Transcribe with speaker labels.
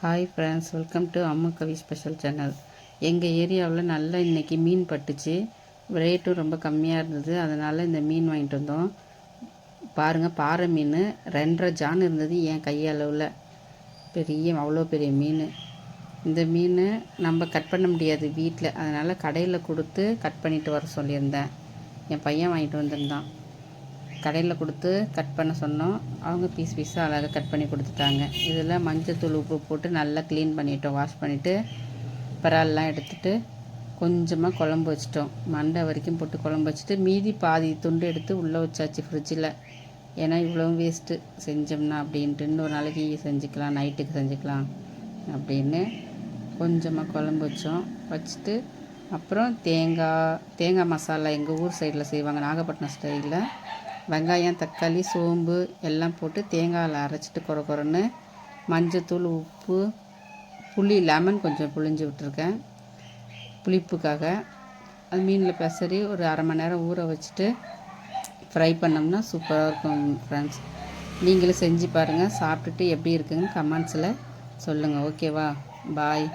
Speaker 1: Hi friends welcome to அம்மா கவி special channel எங்கள் ஏரியாவில் நல்லா இன்றைக்கி மீன் பட்டுச்சு. ரேட்டும் ரொம்ப கம்மியாக இருந்தது. அதனால் இந்த மீன் வாங்கிட்டு வந்தோம். பாருங்கள் பாறை மீன். ரெண்டரை ஜான் இருந்தது என் கையளவில். பெரிய அவ்வளோ பெரிய மீன். இந்த மீன் நம்ம கட் பண்ண முடியாது வீட்டில் அதனால் கடையில் கொடுத்து கட் பண்ணிட்டு வர சொல்லியிருந்தேன். என் பையன் வாங்கிட்டு வந்திருந்தான். கடையில் கொடுத்து கட் பண்ண சொன்னோம். அவங்க பீஸ் பீஸாக அழகாக கட் பண்ணி கொடுத்துட்டாங்க. இதில் மஞ்சத்தூள் உப்பு போட்டு நல்லா க்ளீன் பண்ணிட்டோம். வாஷ் பண்ணிவிட்டு பரால்லாம் எடுத்துட்டு கொஞ்சமாக குழம்பு வச்சிட்டோம். மண்டை வரைக்கும் போட்டு குழம்பு வச்சுட்டு மீதி பாதி துண்டு எடுத்து உள்ளே வச்சாச்சு ஃப்ரிட்ஜில் ஏன்னா இவ்வளோ வேஸ்ட்டு செஞ்சோம்னா அப்படின்ட்டு இன்னொரு நாளைக்கு செஞ்சுக்கலாம் நைட்டுக்கு செஞ்சுக்கலாம் அப்படின்னு கொஞ்சமாக குழம்பு வச்சோம். வச்சுட்டு அப்புறம் தேங்காய் தேங்காய் மசாலா எங்கள் ஊர் சைடில் செய்வாங்க. நாகப்பட்டினம் ஸ்டைலில் வெங்காயம் தக்காளி சோம்பு எல்லாம் போட்டு தேங்காயில் அரைச்சிட்டு குறை குறைன்னு மஞ்சத்தூள் உப்பு புளி லெமன் கொஞ்சம் புளிஞ்சு விட்டுருக்கேன். புளிப்புக்காக. அது மீனில் பெசரி ஒரு அரை மணி நேரம் ஊற வச்சுட்டு ஃப்ரை பண்ணோம்னா சூப்பராக இருக்கும் ஃப்ரெண்ட்ஸ் நீங்களும் செஞ்சு பாருங்கள் சாப்பிட்டுட்டு எப்படி இருக்குங்க கமெண்ட்ஸில் சொல்லுங்கள் ஓகேவா பாய்